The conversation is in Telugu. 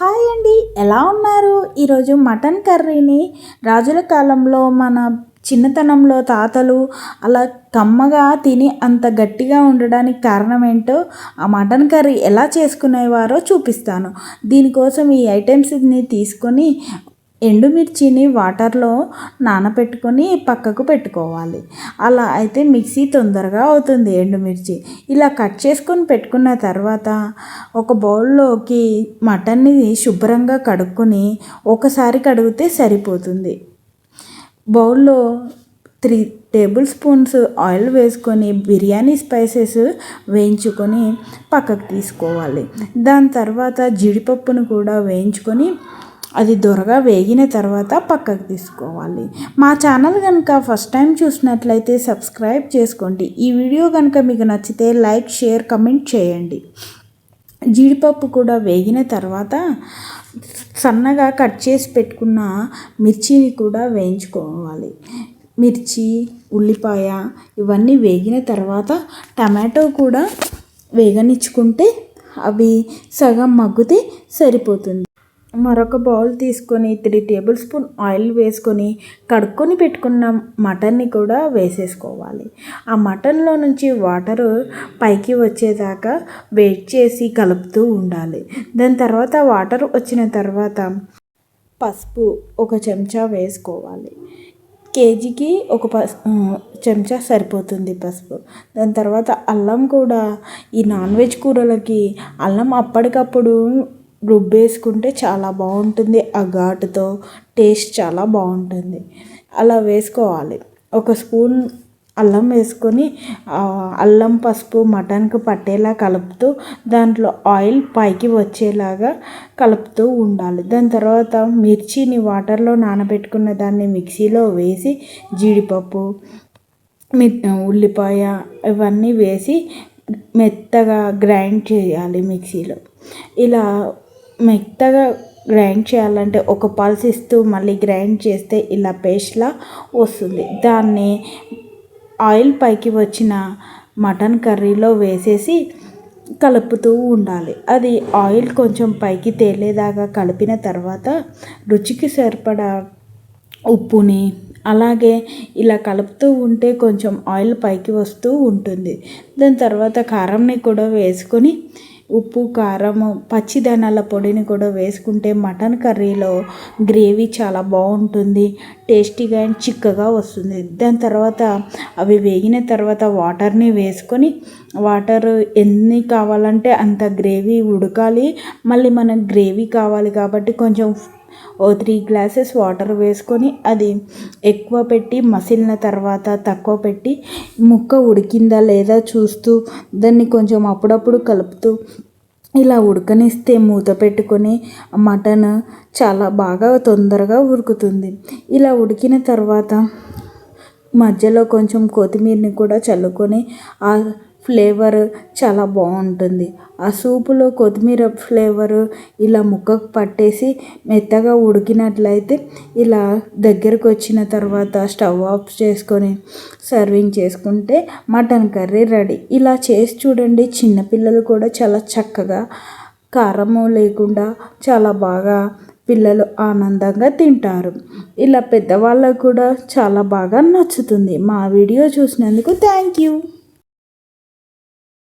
హాయ్ అండి ఎలా ఉన్నారు? ఈరోజు మటన్ కర్రీని రాజుల కాలంలో మన చిన్నతనంలో తాతలు అలా కమ్మగా తిని అంత గట్టిగా ఉండడానికి కారణం ఏంటో ఆ మటన్ కర్రీ ఎలా చేసుకునేవారో చూపిస్తాను. దీనికోసం ఈ ఐటమ్స్ని తీసుకొని ఎండుమిర్చిని వాటర్లో నానబెట్టుకొని పక్కకు పెట్టుకోవాలి. అలా అయితే మిక్సీ తొందరగా అవుతుంది ఎండుమిర్చి. ఇలా కట్ చేసుకొని పెట్టుకున్న తర్వాత ఒక బౌల్లోకి మటన్ని శుభ్రంగా కడుక్కొని ఒకసారి కడిగితే సరిపోతుంది. బౌల్లో త్రీ టేబుల్ స్పూన్స్ ఆయిల్ వేసుకొని బిర్యానీ స్పైసెస్ వేయించుకొని పక్కకు తీసుకోవాలి. దాని తర్వాత జీడిపప్పును కూడా వేయించుకొని అది దొరగా వేగిన తర్వాత పక్కకు తీసుకోవాలి. మా ఛానల్ కనుక ఫస్ట్ టైం చూసినట్లయితే సబ్స్క్రైబ్ చేసుకోండి. ఈ వీడియో కనుక మీకు నచ్చితే లైక్ షేర్ కమెంట్ చేయండి. జీడిపప్పు కూడా వేగిన తర్వాత సన్నగా కట్ చేసి పెట్టుకున్న మిర్చిని కూడా వేయించుకోవాలి. మిర్చి ఉల్లిపాయ ఇవన్నీ వేగిన తర్వాత టమాటో కూడా వేగనిచ్చుకుంటే అవి సగం మగ్గితే సరిపోతుంది. మరొక బౌల్ తీసుకొని త్రీ టేబుల్ స్పూన్ ఆయిల్ వేసుకొని కడుక్కొని పెట్టుకున్న మటన్ని కూడా వేసేసుకోవాలి. ఆ మటన్లో నుంచి వాటరు పైకి వచ్చేదాకా వెయిట్ చేసి కలుపుతూ ఉండాలి. దాని తర్వాత వాటర్ వచ్చిన తర్వాత పసుపు ఒక చెంచా వేసుకోవాలి. కేజీకి ఒక పస్ చెంచా సరిపోతుంది పసుపు. దాని తర్వాత అల్లం కూడా ఈ నాన్ వెజ్ కూరలకి అల్లం అప్పటికప్పుడు రుబ్బేసుకుంటే చాలా బాగుంటుంది. ఆ ఘాటుతో టేస్ట్ చాలా బాగుంటుంది. అలా వేసుకోవాలి. ఒక స్పూన్ అల్లం వేసుకొని అల్లం పసుపు మటన్కి పట్టేలా కలుపుతూ దాంట్లో ఆయిల్ పైకి వచ్చేలాగా కలుపుతూ ఉండాలి. దాని తర్వాత మిర్చిని వాటర్లో నానబెట్టుకున్న దాన్ని మిక్సీలో వేసి జీడిపప్పు ఉల్లిపాయ ఇవన్నీ వేసి మెత్తగా గ్రైండ్ చేయాలి మిక్సీలో. ఇలా మెత్తగా గ్రైండ్ చేయాలంటే ఒక పల్స్ ఇస్తూ మళ్ళీ గ్రైండ్ చేస్తే ఇలా పేస్ట్లా వస్తుంది. దాన్ని ఆయిల్ పైకి వచ్చిన మటన్ కర్రీలో వేసేసి కలుపుతూ ఉండాలి. అది ఆయిల్ కొంచెం పైకి తేలేదాకా కలిపిన తర్వాత రుచికి సరిపడా ఉప్పుని అలాగే ఇలా కలుపుతూ ఉంటే కొంచెం ఆయిల్ పైకి వస్తూ ఉంటుంది. దాని తర్వాత కారంని కూడా వేసుకొని ఉప్పు కారం పచ్చిధనాల పొడిని కూడా వేసుకుంటే మటన్ కర్రీలో గ్రేవీ చాలా బాగుంటుంది టేస్టీగా అండ్ చిక్కగా వస్తుంది. దాని తర్వాత అవి వేగిన తర్వాత వాటర్ని వేసుకొని వాటర్ ఎన్ని కావాలంటే అంత గ్రేవీ ఉడకాలి. మళ్ళీ మనకు గ్రేవీ కావాలి కాబట్టి కొంచెం ఓ త్రీ గ్లాసెస్ వాటర్ వేసుకొని అది ఎక్కువ పెట్టి మసిలిన తర్వాత తక్కువ పెట్టి ముక్క ఉడికిందా లేదా చూస్తూ దాన్ని కొంచెం అప్పుడప్పుడు కలుపుతూ ఇలా ఉడకనిస్తే మూత పెట్టుకొని మటన్ చాలా బాగా తొందరగా ఉడుకుతుంది. ఇలా ఉడికిన తర్వాత మధ్యలో కొంచెం కొత్తిమీరని కూడా చల్లుకొని ఆ ఫ్లేవర్ చాలా బాగుంటుంది. ఆ సూపులో కొత్తిమీర ఫ్లేవరు ఇలా ముక్కకు పట్టేసి మెత్తగా ఉడికినట్లయితే ఇలా దగ్గరకు వచ్చిన తర్వాత స్టవ్ ఆఫ్ చేసుకొని సర్వింగ్ చేసుకుంటే మటన్ కర్రీ రెడీ. ఇలా చేసి చూడండి చిన్నపిల్లలు కూడా చాలా చక్కగా కారము లేకుండా చాలా బాగా పిల్లలు ఆనందంగా తింటారు. ఇలా పెద్దవాళ్ళకు కూడా చాలా బాగా నచ్చుతుంది. మా వీడియో చూసినందుకు థ్యాంక్ యూ.